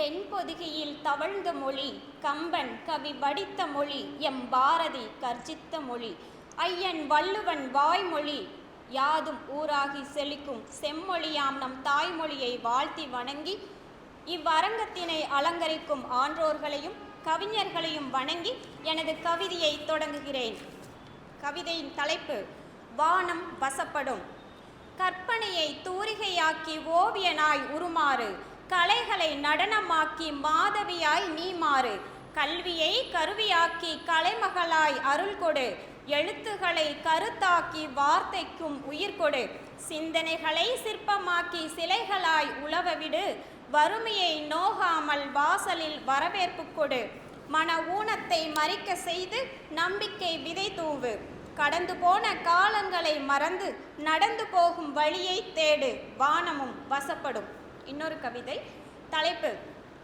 தென்பொதிகையில் தவழ்ந்த மொழி கம்பன் கவி வடித்த மொழி எம் பாரதி கர்ஜித்த மொழி ஐயன் வள்ளுவன் வாய்மொழி யாதும் ஊராகி செழிக்கும் செம்மொழியாம் நம் தாய்மொழியை வாழ்த்தி வணங்கி இவ்வரங்கத்தினை அலங்கரிக்கும் ஆன்றோர்களையும் கவிஞர்களையும் வணங்கி எனது கவிதையை தொடங்குகிறேன். கவிதையின் தலைப்பு வானம் வசப்படும். கற்பனையை தூரிகையாக்கி ஓவியனாய் உருமாறு கலைகளை நடனமாக்கி மாதவியாய் நீ மாறு. கல்வியை கருவியாக்கி கலைமகளாய் அருள் கொடு. எழுத்துகளை கருத்தாக்கி வார்த்தைக்கும் உயிர் கொடு. சிந்தனைகளை சிற்பமாக்கி சிலைகளாய் உழவவிடு. வறுமையை நோகாமல் வாசலில் வரவேற்பு கொடு. மன ஊனத்தை மறிக்க செய்து நம்பிக்கை விதை தூவு. கடந்து போன காலங்களை மறந்து நடந்து போகும் வழியை தேடு. வானமும் வசப்படும். இன்னொரு கவிதை. தலைப்பு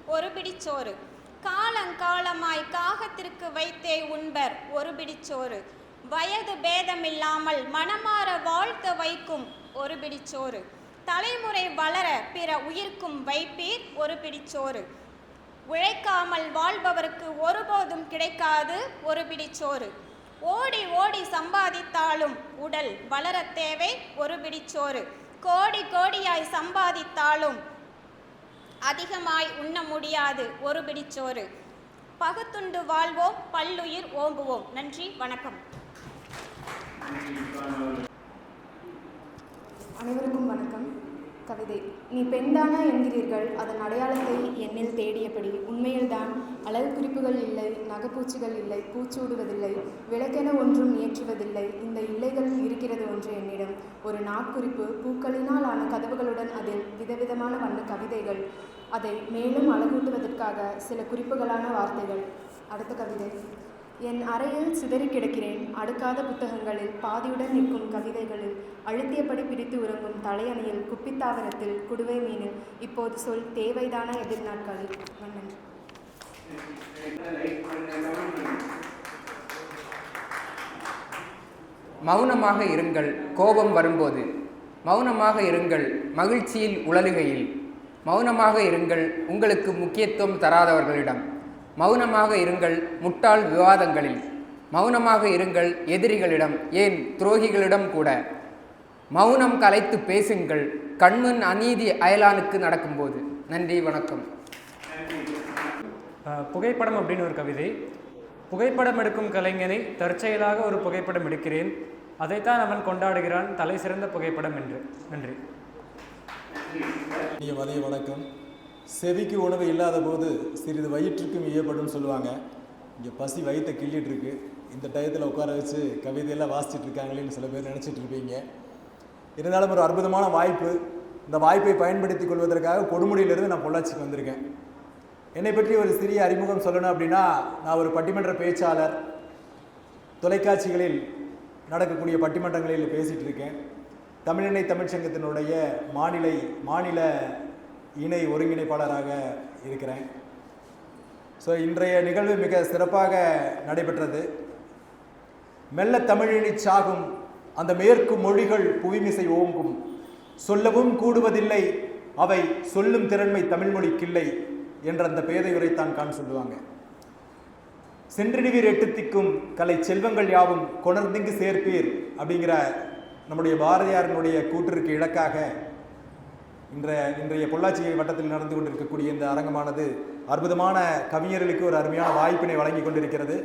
ஒரு பிடிச்சோறு காலங்காலமாய் காகத்திற்கு வைத்தே உண்பர் ஒரு பிடிச்சோறு வயது பேதமில்லாமல் மனமாற வாழ்த்த வைக்கும் ஒரு பிடிச்சோறு தலைமுறை வளர பிற உயிர்க்கும் வைப்பீர் ஒரு பிடிச்சோறு உழைக்காமல் வாழ்பவருக்கு ஒருபோதும் கிடைக்காது ஒரு பிடிச்சோறு ஓடி ஓடி சம்பாதித்தாலும் உடல் வளர தேவை ஒரு பிடிச்சோறு கோடி கோடியாய் சம்பாதித்தாலும் அதிகமாய் உண்ண முடியாது. ஒரு பிடிச்சோறு பகுத்துண்டு வாழ்வோம் பல்லுயிர் ஓம்புவோம் நன்றி வணக்கம். அனைவருக்கும் வணக்கம். கவிதை. நீ பெண்தானா என்கிறீர்கள். அதன் அடையாளத்தை என்னில் தேடியபடி உண்மையில்தான் அழகு குறிப்புகள் இல்லை நகைப்பூச்சிகள் இல்லை பூச்சூடுவதில்லை விளக்கென ஒன்றும் ஏற்றுவதில்லை இந்த இல்லைகள் இருக்கிறது ஒன்று என்னிடம். ஒரு நாட்குறிப்பு பூக்களினால் ஆன கதவுகளுடன் அதில் விதவிதமான வண்ண கவிதைகள். அதை மேலும் அழகூட்டுவதற்காக சில குறிப்புகளான வார்த்தைகள். அடுத்த கவிதை. என் அறையில் சிதறி கிடக்கிறேன். அடுக்காத புத்தகங்களில் பாதியுடன் நிற்கும் கவிதைகளில் அழுத்தியபடி பிடித்து உறங்கும் தலையணையில் குப்பித்தாவரத்தில் குடுவை மீனில். இப்போது சொல் தேவைதான எதிர் நாட்களில்? நன்றி மௌனமாக இருங்கள் கோபம் வரும்போது. மௌனமாக இருங்கள் மகிழ்ச்சியில் உழலுகையில். மௌனமாக இருங்கள் உங்களுக்கு முக்கியத்துவம் தராதவர்களிடம். மௌனமாக இருங்கள் முட்டாள் விவாதங்களில். மௌனமாக இருங்கள் எதிரிகளிடம் ஏன் துரோகிகளிடம் கூட. மௌனம் கலைத்து பேசுங்கள் கண்முன் அநீதி அயலானுக்கு நடக்கும்போது. நன்றி வணக்கம். புகைப்படம் அப்படின்னு ஒரு கவிதை. புகைப்படம் எடுக்கும் கலைஞனை தற்செயலாக ஒரு புகைப்படம் எடுக்கிறேன். அதைத்தான் அவன் கொண்டாடுகிறான். தலை சிறந்த புகைப்படம் என்று. நன்றி. இனிய மதிய வணக்கம். செவிக்கு உணவு இல்லாத போது சிறிது வயிற்றுக்கும் இயப்படும் சொல்லுவாங்க. இங்கே பசி வயிற்றை கிள்ளிட்டு இருக்கு. இந்த டயத்தில் உட்கார வச்சு கவிதையெல்லாம் வாசிச்சுட்டு இருக்காங்களேன்னு சில பேர் நினச்சிட்டு இருப்பீங்க. இருந்தாலும் ஒரு அற்புதமான வாய்ப்பு. இந்த வாய்ப்பை பயன்படுத்தி கொள்வதற்காக கொடுமுடியிலிருந்து நான் பொள்ளாச்சிக்கு வந்திருக்கேன். என்னை பற்றி ஒரு சிறிய அறிமுகம் சொல்லணும் அப்படின்னா நான் ஒரு பட்டிமன்ற பேச்சாளர். தொலைக்காட்சிகளில் நடக்கக்கூடிய பட்டிமன்றங்களில் பேசிகிட்டு இருக்கேன். தமிழினை தமிழ்ச்சங்கத்தினுடைய மாநில மாநில இணை ஒருங்கிணைப்பாளராக இருக்கிறேன். ஸோ இன்றைய நிகழ்வு மிக சிறப்பாக நடைபெற்றது. மெல்ல தமிழினி சாகும் அந்த மேற்கு மொழிகள் புவிமிசை ஓங்கும். சொல்லவும் கூடுவதில்லை அவை சொல்லும் திறன்மை தமிழ்மொழிக்கில்லை என்ற அந்த பேதையுரைத்தான் கான் சொல்லுவாங்க. சென்றிடுவீர் எட்டுத்திக்கும் கலை செல்வங்கள் யாவும் கொணர்ந்திங்கு சேர்ப்பீர் அப்படிங்கிற நம்முடைய பாரதியாரினுடைய கூற்றிற்கு இலக்காக இன்றைய இன்றைய பொள்ளாச்சி வட்டத்தில் நடந்து கொண்டிருக்கக்கூடிய இந்த அரங்கமானது அற்புதமான கவிஞர்களுக்கு ஒரு அருமையான வாய்ப்பினை வழங்கி கொண்டிருக்கிறது.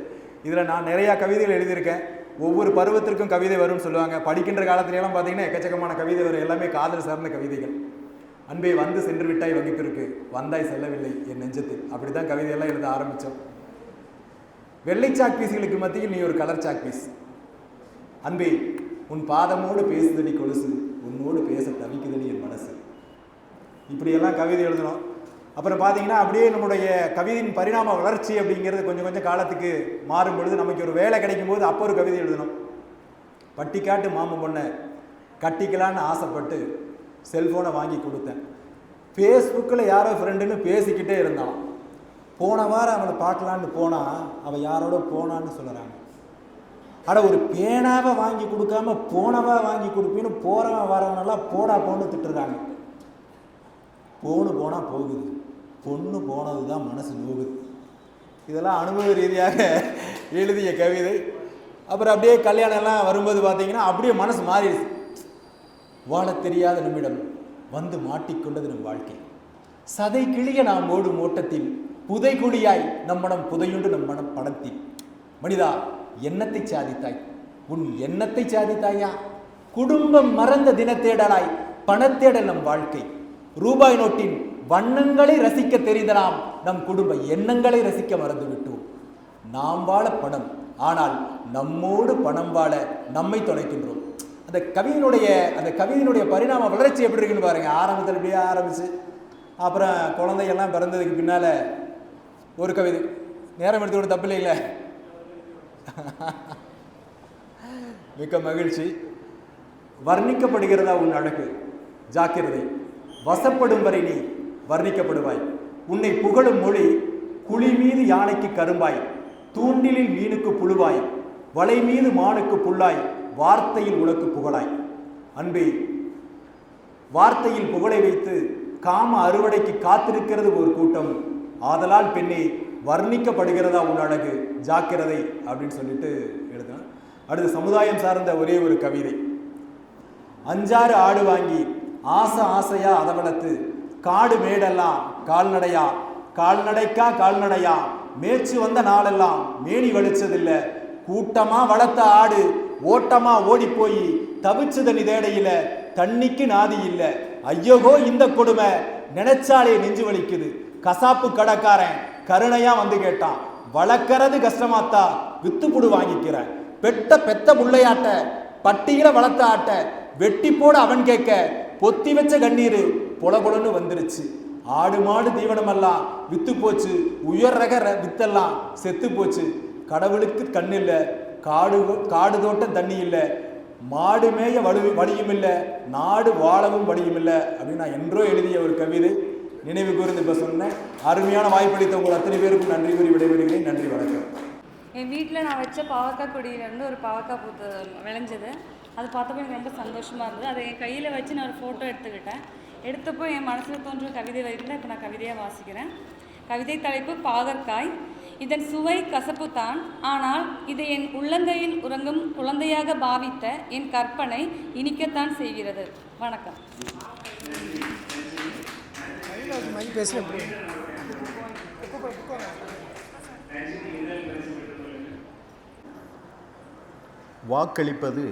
இதில் நான் நிறையா கவிதைகள் எழுதியிருக்கேன். ஒவ்வொரு பருவத்திற்கும் கவிதை வரும்னு சொல்லுவாங்க. படிக்கின்ற காலத்திலலாம் பார்த்தீங்கன்னா எக்கச்சக்கமான கவிதை வரும் எல்லாமே காதல் சார்ந்த கவிதைகள். அன்பே வந்து சென்று விட்டாய் வகுப்பிற்கு வந்தாய் செல்லவில்லை என் நெஞ்சத்தில். அப்படி தான் கவிதையெல்லாம் எழுத ஆரம்பித்தோம். வெள்ளை சாக் பீஸ்களுக்கு மத்தியில் நீ ஒரு கலர் சாக் பீஸ் அன்பே உன் பாதமோடு பேசுதடி கொலுசு உன்னோடு பேச தவிக்குதடி என் மனசு. இப்படியெல்லாம் கவிதை எழுதணும். அப்புறம் பார்த்தீங்கன்னா அப்படியே நம்முடைய கவிதையின் பரிணாம வளர்ச்சி அப்படிங்கிறது கொஞ்சம் கொஞ்சம் காலத்துக்கு மாறும் பொழுது நமக்கு ஒரு வேலை கிடைக்கும் போது அப்போ ஒரு கவிதை எழுதணும். பட்டிக்காட்டு மாமன் பொண்ணை கட்டிக்கலான்னு ஆசைப்பட்டு செல்ஃபோனை வாங்கி கொடுத்தேன். ஃபேஸ்புக்கில் யாரோ ஃப்ரெண்டுன்னு பேசிக்கிட்டே இருந்தான். போன வாரம் அவனை பார்க்கலான்னு போனால் அவன் யாரோட போனான்னு சொல்கிறாங்க ஆனால் ஒரு பேனாவை வாங்கி கொடுக்காம போனவா வாங்கி கொடுப்பின்னு போகிறவன் வரவனெல்லாம் போடா போன்னு திட்டுறாங்க. போன்னு போனால் போகுது. பொண்ணு போனது தான் மனசு நோகுது இதெல்லாம் அனுபவ ரீதியாக எழுதிய கவிதை. அப்புறம் அப்படியே கல்யாணம்லாம் வரும்போது பார்த்தீங்கன்னா அப்படியே மனசு மாறிடுச்சு. வாழத் தெரியாத நம்மிடம் வந்து மாட்டிக்கொண்டது நம் வாழ்க்கை. சதை கிளிய நாம் ஓடும் ஓட்டத்தில் புதை குழியாய் நம் மனம் புதையுண்டு நம் மனம் படத்தில். மனிதா எண்ணத்தை சாதித்தாய். உன் எண்ணத்தை சாதித்தாயா? குடும்பம் மறந்த தினத்தேடலாய் பணத்தேடல் நம் வாழ்க்கை. ரூபாய் நோட்டின் வண்ணங்களை ரசிக்க தெரிந்த நாம் நம் குடும்ப எண்ணங்களை ரசிக்க மறந்து விட்டோம் நாம் வாழ பணம் ஆனால் நம்மோடு பணம் வாழ நம்மை தொலைக்கின்றோம். அந்த கவியினுடைய அந்த கவிதையினுடைய பரிணாம வளர்ச்சி எப்படி இருக்குன்னு பாருங்க. ஆரம்பத்தில் இப்படியே ஆரம்பிச்சு அப்புறம் குழந்தைகள்லாம் பிறந்ததுக்கு பின்னால ஒரு கவிதை. நேரம் எடுத்துக்கிட்டு தப்பு இல்லைல்ல மிக்க மகிழ்ச்சி. வர்ணிக்கப்படுகிறதா உன் அழகு? ஜாக்கிரதை. வசப்படும் வரை நீ வர்ணிக்கப்படுவாய். உன்னை புகழும் மொழி குழி மீது யானைக்கு கரும்பாய். தூண்டிலில் மீனுக்கு புழுவாய். வலை மீது மானுக்கு புல்லாய். வார்த்தையில் உனக்கு புகழாய். அன்பே வார்த்தையில் புகழை வைத்து காம அறுவடைக்கு காத்திருக்கிறது ஒரு கூட்டம். ஆதலால் பெண்ணே வர்ணிக்கப்படுகிறதா உன் அழகு? ஜாக்கிரதை அப்படின்னு சொல்லிட்டு எழுதினான் அடுத்து சமுதாயம் சார்ந்த ஒரே ஒரு கவிதை. அஞ்சாறு ஆடு வாங்கி ஆசை ஆசையா அதை வளர்த்து காடு மேடெல்லாம் கால்நடையா? கால்நடைக்கா கால்நடையா? மேய்ச்சி வந்த நாளெல்லாம் மேனி வலிச்சதில்ல. கூட்டமா வளர்த்த ஆடு ஓட்டமா ஓடி போய் தவிச்சு தேடையில தண்ணிக்கு நாதி இல்லை. ஐயோகோ இந்த கொடுமை நினைச்சாலே நெஞ்சு வலிக்குது. கசாப்பு கடைக்காரன் கருணையா வந்து கேட்டான். வளர்க்கறது கஷ்டமாத்தா வித்துப்புடு வாங்கிக்கிறேன் பெட்ட பெத்த முள்ளையாட்ட பட்டியில வளர்த்த ஆட்ட வெட்டி போட அவன் கேட்க பொத்தி வச்ச கண்ணீர் பொலபொலன்னு வந்துருச்சு. ஆடு மாடு தீவனமெல்லாம் வித்து போச்சு. உயர் ரக ர- வித்தெல்லாம் செத்து போச்சு. கடவுளுக்கு கண்ணில்லை காடு காடு தோட்டம் தண்ணி இல்லை. மாடு மேய வலு வழியும் இல்லை. நாடு வாழவும் வழியும் இல்லை. அப்படின்னு நான் என்றோ எழுதிய ஒரு கவிதை நினைவு கூர்ந்து இப்போ சொன்னேன். அருமையான வாய்ப்பளித்த உங்கள் அத்தனை பேருக்கும் நன்றி கூறி விடைபெறுகிறேன். நன்றி வணக்கம். என் வீட்டில் நான் வச்ச பாவக்காய் கொடியிலேருந்து ஒரு பாவக்காய் பூத்து விளைஞ்சது. அது பார்த்தப்போ எனக்கு ரொம்ப சந்தோஷமாக இருந்தது. அதை என் கையில் வச்சு நான் ஒரு ஃபோட்டோ எடுத்துக்கிட்டேன். எடுத்தப்போ என் மனசில் தோன்றும் கவிதை வரிகளை இப்போ நான் கவிதையாக வாசிக்கிறேன். கவிதை தலைப்பு பாகற்காய். இதன் சுவை கசப்பு தான். ஆனால் இதை என் உள்ளங்கையில் உறங்கும் குழந்தையாக பாவித்த என் கற்பனை இனிக்கத்தான் செய்கிறது. வணக்கம். வாக்களிப்பது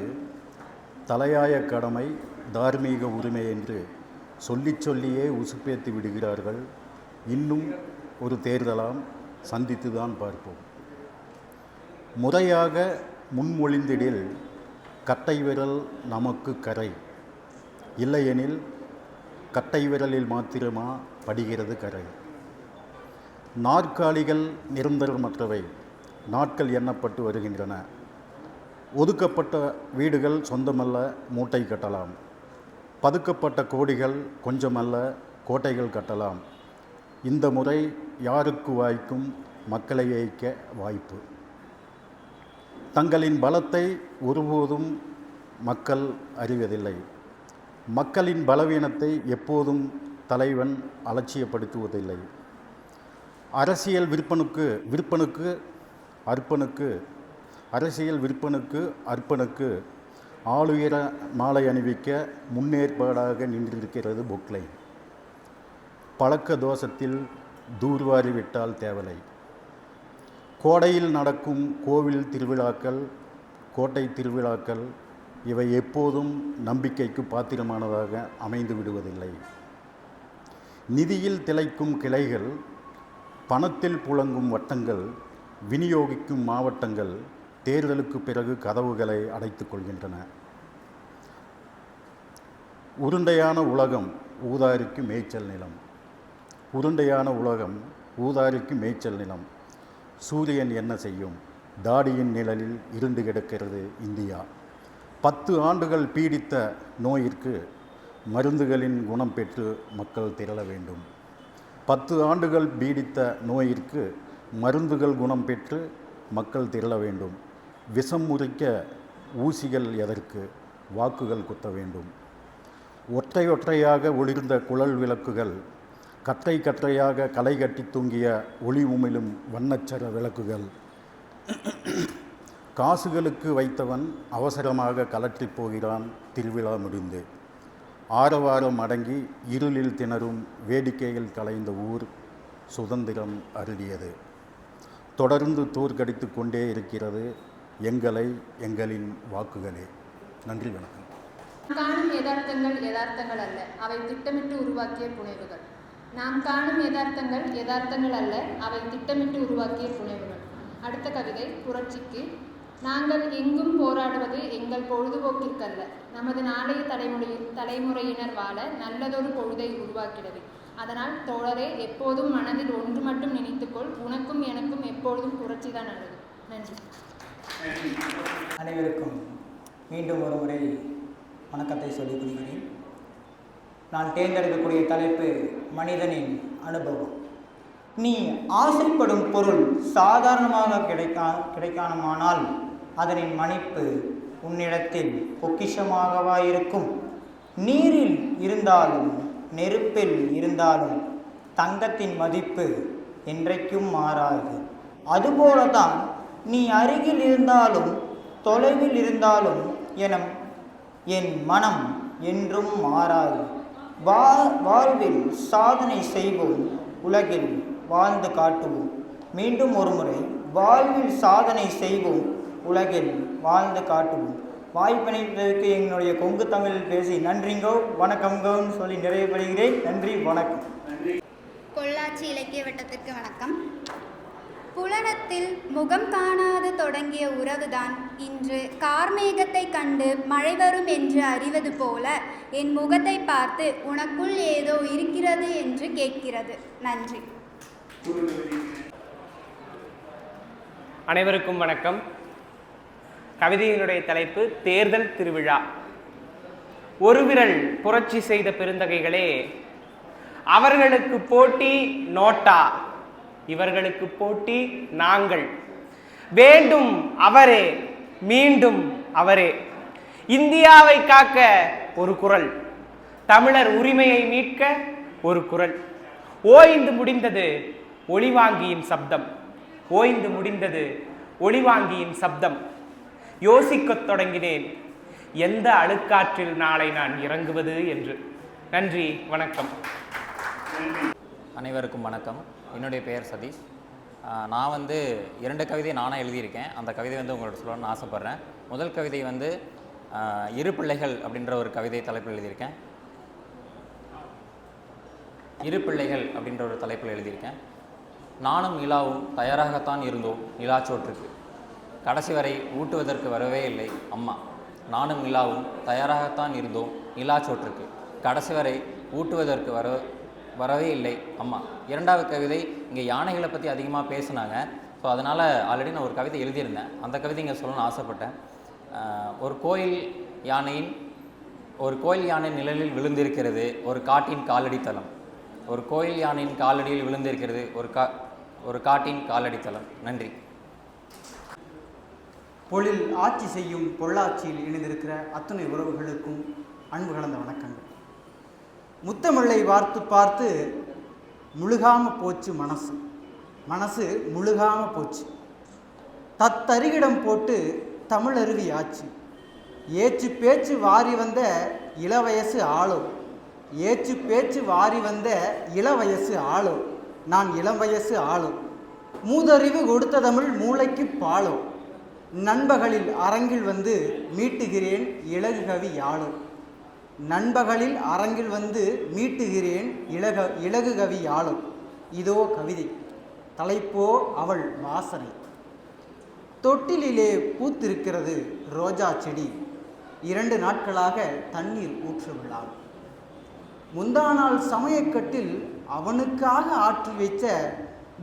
தலையாய கடமை தார்மீக உரிமை என்று சொல்லிச் சொல்லியே உசுப்பேத்தி விடுகிறார்கள். இன்னும் ஒரு தேர்தலாம் சந்தித்து தான் பார்ப்போம். முறையாக முன்மொழிந்திடில் கட்டை விரல் நமக்கு கரை. இல்லையெனில் கட்டை விரலில் மாத்திரமா படுகிறது கரை. நாற்காலிகள் நிரந்தரமற்றவை. நாட்கள் எண்ணப்பட்டு வருகின்றன. ஒதுக்கப்பட்ட வீடுகள் சொந்தமல்ல மூட்டை கட்டலாம். பதுக்கப்பட்ட கோடிகள் கொஞ்சமல்ல கோட்டைகள் கட்டலாம். இந்த முறை யாருக்கு வாய்க்கும் மக்களை ஏய்க்க வாய்ப்பு. தங்களின் பலத்தை ஒருபோதும் மக்கள் அறிவதில்லை. மக்களின் பலவீனத்தை எப்போதும் தலைவன் அலட்சியப்படுத்துவதில்லை. அரசியல் விற்பனுக்கு விற்பனுக்கு அர்ப்பனுக்கு அரசியல் விற்பனுக்கு அர்ப்பனுக்கு ஆளுயர மாலை அணிவிக்க முன்னேற்பாடாக நின்றிருக்கிறது புக்லைன் பழக்க தோஷத்தில் தூர்வாரி விட்டால் தேவலை. கோடையில் நடக்கும் கோவில் திருவிழாக்கள் கோட்டை திருவிழாக்கள் இவை எப்போதும் நம்பிக்கைக்கு பாத்திரமானதாக அமைந்து விடுவதில்லை. நிதியில் திளைக்கும் கிளைகள் பணத்தில் புழங்கும் வட்டங்கள் விநியோகிக்கும் மாவட்டங்கள் தேர்தலுக்கு பிறகு கதவுகளை அடைத்துக் கொள்கின்றன. உருண்டையான உலகம் ஊதாரிக்கு மேய்ச்சல் நிலம். உருண்டையான உலகம் ஊதாரிக்கு மேய்ச்சல் நிலம். சூரியன் என்ன செய்யும்? தாடியின் நிழலில் இருண்டு கிடக்கிறது இந்தியா. பத்து ஆண்டுகள் பீடித்த நோயிற்கு மருந்துகளின் குணம் பெற்று மக்கள் திரள வேண்டும். பத்து ஆண்டுகள் பீடித்த நோயிற்கு மருந்துகள் குணம் பெற்று மக்கள் திரள வேண்டும். விஷம் முறிக்க ஊசிகள் எதற்கு? வாக்குகள் குத்த வேண்டும். ஒற்றை ஒற்றையாக ஒளிர்ந்த குழல் விளக்குகள் கற்றை கற்றையாக களை கட்டி தூங்கிய ஒளி உமிழும் வண்ணச்சர விளக்குகள். காசுகளுக்கு வைத்தவன் அவசரமாக கலற்றிப் போகிறான் திருவிழா முடிந்து. ஆரவாரம் அடங்கி இருளில் திணறும் வேடிக்கையில் கலைந்த ஊர் சுதந்திரம் அருளியது. தொடர்ந்து தூர்கடித்து கொண்டே இருக்கிறது எங்களை எங்களின் வாக்குகளே. நன்றி வணக்கம். காணும் யதார்த்தங்கள் யதார்த்தங்கள் அல்ல. அவை திட்டமிட்டு உருவாக்கிய புனைவுகள். நாம் காணும் யதார்த்தங்கள் யதார்த்தங்கள் அல்ல அவை திட்டமிட்டு உருவாக்கிய புனைவுகள். அடுத்த கவிதை புரட்சிக்கு. நாங்கள் எங்கும் போராடுவது எங்கள் பொழுதுபோக்கிற்கல்ல. நமது நாளைய தலைமுறை தலைமுறையினர் வாழ நல்லதொரு பொழுதை உருவாக்கிடவே. அதனால் தோழரே எப்போதும் மனதில் ஒன்று மட்டும் நினைத்துக்கொள் உனக்கும் எனக்கும் எப்பொழுதும் புரட்சி தான் நல்லது. நன்றி. அனைவருக்கும் மீண்டும் ஒரு முறை வணக்கத்தை சொல்லிக் கொள்கிறேன். நான் தேர்ந்தெடுக்கக்கூடிய தலைப்பு மனிதனின் அனுபவம். நீ ஆசைப்படும் பொருள் சாதாரணமாக கிடைக்கா கிடைக்கானமானால் அதனின் மணிப்பு உன்னிடத்தில் பொக்கிஷமாகவா இருக்கும். நீரில் இருந்தாலும் நெருப்பில் இருந்தாலும் தங்கத்தின் மதிப்பு என்றைக்கும் மாறாது. அதுபோலதான் நீ அருகில் இருந்தாலும் தொலைவில் இருந்தாலும் என என் மனம் என்றும் மாறாது. வா வாழ்வில் சாதனை செய்வோம் உலகில் வாழ்ந்து காட்டுவோம். மீண்டும் ஒரு முறை வாழ்வில் சாதனை செய்வோம் உலகில் வாழ்ந்து காட்டுவோம். வாய்ப்பினைப்பதற்கு என்னுடைய கொங்கு தமிழில் பேசி நன்றிங்கோ வணக்கங்கோன்னு சொல்லி நிறைவுபடுகிறேன். நன்றி வணக்கம். பொள்ளாச்சி இலக்கிய வட்டத்திற்கு வணக்கம். புலனத்தில் முகம் காணாது தொடங்கிய உறவுதான். இன்று கார்மேகத்தை கண்டு மழை வரும் என்று அறிவது போல என் முகத்தை பார்த்து உனக்குள் ஏதோ இருக்கிறது என்று கேட்கிறது. நன்றி. அனைவருக்கும் வணக்கம். கவிதையினுடைய தலைப்பு தேர்தல் திருவிழா. ஒரு விரல் புரட்சி செய்த பெருந்தகைகளே அவர்களுக்கு போட்டி நோட்டா. இவர்களுக்கு போட்டி நாங்கள். வேண்டும் அவரே மீண்டும் அவரே. இந்தியாவை காக்க ஒரு குரல். தமிழர் உரிமையை மீட்க ஒரு குரல். ஓய்ந்து முடிந்தது ஒளிவாங்கியின் சப்தம். ஓய்ந்து முடிந்தது ஒளிவாங்கியின் சப்தம். யோசிக்கத் தொடங்கினேன். எந்த அழுக்காற்றில் நாளை நான் இறங்குவது என்று. நன்றி வணக்கம். அனைவருக்கும் வணக்கம். என்னுடைய பெயர் சதீஷ். நான் வந்து இரண்டு கவிதை நானாக எழுதியிருக்கேன். அந்த கவிதை வந்து உங்களோட சொல்லணும்னு ஆசைப்பட்றேன். முதல் கவிதை வந்து இரு பிள்ளைகள் அப்படின்ற ஒரு கவிதை தலைப்பில் எழுதியிருக்கேன். இரு பிள்ளைகள் அப்படின்ற ஒரு தலைப்பில் எழுதியிருக்கேன். நானும் நிலாவும் தயாராகத்தான் இருந்தோம் நிலாச்சோற்றுக்கு. கடைசி வரை ஊட்டுவதற்கு வரவே இல்லை அம்மா. நானும் நிலாவும் தயாராகத்தான் இருந்தோம் நிலாச்சோற்றுக்கு. கடைசி வரை ஊட்டுவதற்கு வர வரவே இல்லை. அம்மா இரண்டாவது கவிதை இங்கே யானைகளை பற்றி அதிகமாக பேசுனாங்க. ஸோ அதனால் ஆல்ரெடி நான் ஒரு கவிதை எழுதியிருந்தேன். அந்த கவிதை இங்கே சொல்லணும்னு ஆசைப்பட்டேன். ஒரு கோயில் யானையின் ஒரு கோயில் யானை நிழலில் விழுந்திருக்கிறது ஒரு காட்டின் காலடி ஒரு கோயில் யானையின் காலடியில் விழுந்திருக்கிறது ஒரு கா ஒரு காட்டின் காலடி நன்றி. பொழில் ஆட்சி செய்யும் பொள்ளாட்சியில் இணைந்திருக்கிற அத்தனை உறவுகளுக்கும் அன்பு கலந்த வணக்கங்கள். முத்தமிழை பார்த்து பார்த்து முழுகாமல் போச்சு மனசு. மனசு முழுகாமல் போச்சு. தத்தருகிடம் போட்டு தமிழருவி ஆச்சு. ஏச்சு பேச்சு வாரி வந்த இளவயசு ஆளோ. ஏச்சு பேச்சு வாரி வந்த இளவயசு ஆளோ. நான் இளம் வயசு ஆளோ. மூதறிவு கொடுத்த தமிழ் மூளைக்கு பாலோ. நண்பகலில் அரங்கில் வந்து மீட்டுகிறேன் இலகு கவி யாழோ நண்பகலில் அரங்கில் வந்து மீட்டுகிறேன் இலக இலகு கவி யாழும். இதோ கவிதை. தலைப்போ அவள் வாசனை. தொட்டிலிலே பூத்திருக்கிறது ரோஜா செடி. இரண்டு நாட்களாக தண்ணீர் ஊற்றவில்லா முந்தா நாள் சமயக்கட்டில் அவனுக்காக ஆற்றி வைச்ச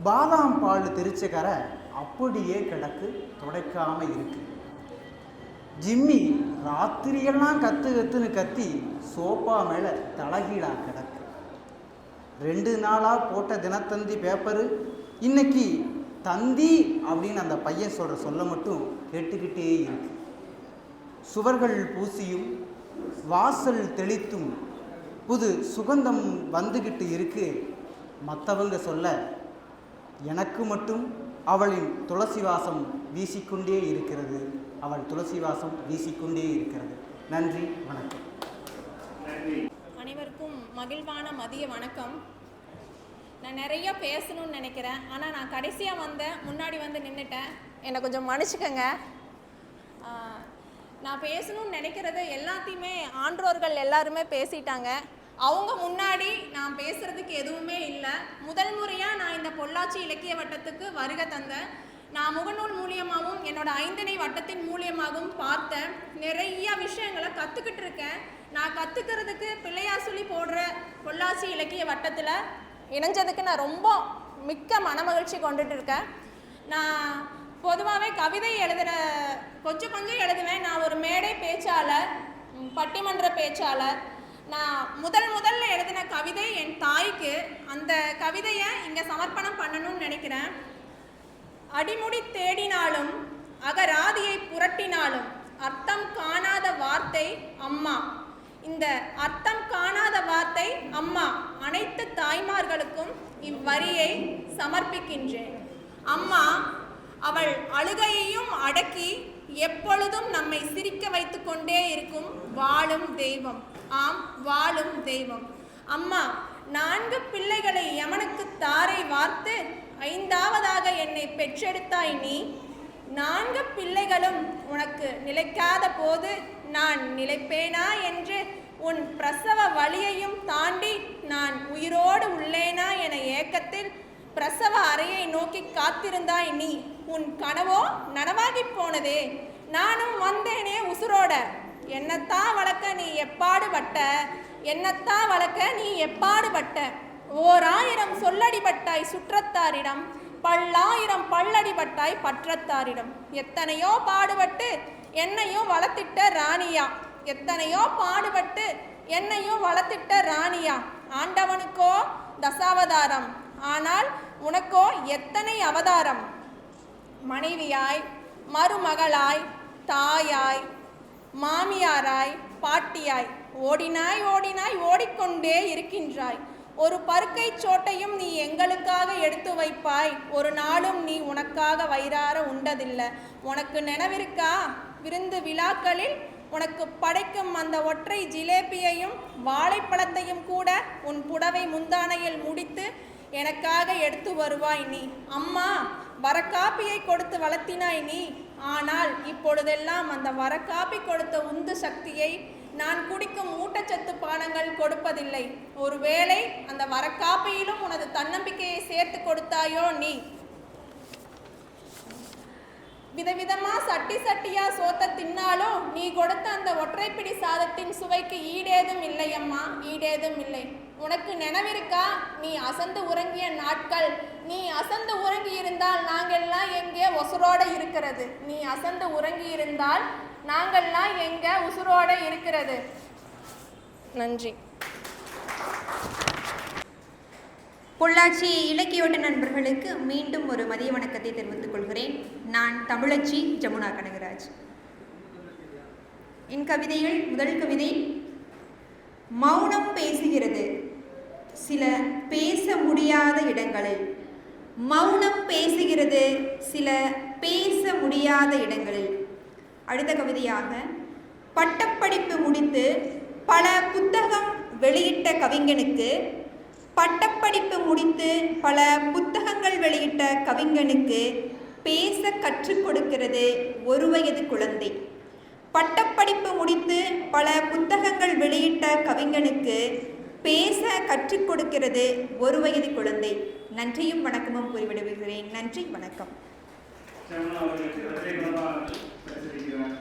பாதாம் பால் தெரிச்சக்கரை அப்படியே கிடக்கு துடைக்காமல் இருக்கு. ஜிம்மி ராத்திரியெல்லாம் கத்து கத்துன்னு கத்தி சோஃபா மேலே தலகீழா கிடக்கு. ரெண்டு நாளாக போட்ட தினத்தந்தி பேப்பரு இன்னைக்கு தந்தி அப்படின்னு அந்த பையன் சொல்கிற சொல்ல மட்டும் கேட்டுக்கிட்டே இருக்கு. சுவர்கள் பூசியும் வாசல் தெளித்தும் புது சுகந்தம் வந்துக்கிட்டு இருக்கு. மற்றவங்க சொல்ல எனக்கு மட்டும் அவளின் துளசி வாசம் வீசிக்கொண்டே இருக்கிறது. அவள் துளசி வாசம் வீசிக்கொண்டே இருக்கிறது. நன்றி வணக்கம். அனைவருக்கும் மகிழ்வான மதிய வணக்கம். நான் நிறைய பேசணும்னு நினைக்கிறேன். ஆனால் நான் கடைசியாக வந்தேன் முன்னாடி வந்து நின்றுட்டேன் என்னை கொஞ்சம் மன்னிச்சுக்கோங்க. நான் பேசணும்னு நினைக்கிறத எல்லாத்தையுமே ஆன்றோர்கள் எல்லாருமே பேசிட்டாங்க. அவங்க முன்னாடி நான் பேசுறதுக்கு எதுவுமே இல்லை. முதல் முறையாக நான் இந்த பொள்ளாச்சி இலக்கிய வட்டத்துக்கு வருகை தந்தேன். நான் முகநூல் மூலியமாகவும் என்னோட ஐந்தனை வட்டத்தின் மூலியமாகவும் பார்த்தேன் நிறைய விஷயங்களை கற்றுக்கிட்டு இருக்கேன். நான் கற்றுக்கிறதுக்கு பிள்ளையார் சொல்லி போடுற பொள்ளாச்சி இலக்கிய வட்டத்தில் இணைஞ்சதுக்கு நான் ரொம்ப மிக்க மனமகிழ்ச்சி கொண்டுட்டு இருக்கேன். நான் பொதுவாகவே கவிதை எழுதுகிற கொஞ்சம் கொஞ்சம் எழுதுவேன். நான் ஒரு மேடை பேச்சாளர் பட்டிமன்ற பேச்சாளர். நான் முதல் முதல்ல எழுதின கவிதை என் தாய்க்கு. அந்த கவிதையை இங்கே சமர்ப்பணம் பண்ணணும்னு நினைக்கிறேன். அடிமுடி தேடினாலும் அகராதியை புரட்டினாலும் அர்த்தம் காணாத வார்த்தை அம்மா. இந்த அர்த்தம் காணாத வார்த்தை அம்மா அனைத்து தாய்மார்களுக்கும் இவ்வரியை சமர்ப்பிக்கின்றேன். அம்மா அவள் அழுகையையும் அடக்கி எப்பொழுதும் நம்மை சிரிக்க வைத்து கொண்டே இருக்கும் வாழும் தெய்வம். ஆம் வாழும் தெய்வம். அம்மா நான்கு பிள்ளைகளை யமனுக்கு தாரை வார்த்து ஐந்தாவதாக என்னை பெற்றெடுத்தாய் நீ. நான்கு பிள்ளைகளும் உனக்கு நிலைக்காத போது நான் நிலைப்பேனா என்று உன் பிரசவ வழியையும் தாண்டி நான் உயிரோடு உள்ளேனா என ஏக்கத்தில் பிரசவ அறையை நோக்கி காத்திருந்தாய் நீ. உன் கனவோ நனவாகி போனதே. நானும் வந்தேனே உசுரோட. என்னத்தான் வளர்க்க நீ எப்பாடுபட்ட? என்னத்தான் வளர்க்க நீ எப்பாடுபட்ட? ஓர் ஆயிரம் சொல்லடிபட்டாய் சுற்றத்தாரிடம் பல்லாயிரம் பல்லடிபட்டாய் பற்றத்தாரிடம். எத்தனையோ பாடுபட்டு என்னையும் வளர்த்திட்ட ராணியா. எத்தனையோ பாடுபட்டு என்னையும் வளர்த்திட்ட ராணியா. ஆண்டவனுக்கோ தசாவதாரம். ஆனால் உனக்கோ எத்தனை அவதாரம்? மனைவியாய் மருமகளாய் தாயாய் மாமியாராய் பாட்டியாய். ஓடினாய் ஓடினாய் ஓடிக்கொண்டே இருக்கின்றாய். ஒரு பருக்கை சோட்டையும் நீ எங்களுக்காக எடுத்து வைப்பாய். ஒரு நாளும் நீ உனக்காக வயிறார உண்டதில்லை. உனக்கு நினைவிருக்கா? விருந்து விழாக்களில் உனக்கு படைக்கும் அந்த ஒற்றை ஜிலேபியையும் வாழைப்பழத்தையும் கூட உன் புடவை முந்தானையில் முடித்து எனக்காக எடுத்து வருவாய் நீ. அம்மா வரக்காப்பியை கொடுத்து வளர்த்தினாய் நீ. ஆனால் இப்பொழுதெல்லாம் அந்த வரக்காப்பி கொடுத்த உந்து சக்தியை நான் குடிக்கும் ஊட்டச்சத்து பானங்கள் கொடுப்பதில்லை. ஒருவேளை அந்த வரக்காப்பியிலும் உனது தன்னம்பிக்கையை சேர்த்து கொடுத்தாயோ நீ? விதவிதமா சட்டி சட்டியா சோத்த தின்னாலும் நீ கொடுத்த அந்த ஒற்றைப்பிடி சாதத்தின் சுவைக்கு ஈடேதும் இல்லை அம்மா ஈடேதும் இல்லை. உனக்கு நினைவிருக்கா? நீ அசந்து உறங்கிய நாட்கள். நீ அசந்து உறங்கி இருந்தால் நாங்கெல்லாம் எங்கே உசுரோட இருக்கிறது. நீ அசந்து உறங்கி இருந்தால் நாங்கள்லாம் எங்க உசுரோட இருக்கிறது? நன்றி. பொள்ளாச்சி இலக்கியோட்ட நண்பர்களுக்கு மீண்டும் ஒரு மதிய வணக்கத்தை தெரிவித்துக் கொள்கிறேன். நான் தமிழச்சி ஜமுனா கனகராஜ். என் கவிதையில் முதல் கவிதை மௌனம் பேசுகிறது. சில பேச முடியாத இடங்களில். மௌனம் பேசுகிறது. சில பேச முடியாத இடங்களில். அடுத்த கவிதையாக பட்டப்படிப்பு முடித்து பல புத்தகம் வெளியிட்ட கவிஞனுக்கு பட்டப்படிப்பு முடித்து பல புத்தகங்கள் வெளியிட்ட கவிஞனுக்கு பேச கற்றுக் கொடுக்கிறது ஒரு வயது குழந்தை. பட்டப்படிப்பு முடித்து பல புத்தகங்கள் வெளியிட்ட கவிஞனுக்கு பேச கற்றுக் கொடுக்கிறது ஒரு வயது குழந்தை. நன்றியும் வணக்கமும் கூறிவிடுகிறேன் நன்றி வணக்கம். சரவணன் அவர்களுக்கு பிரத்யேகமாக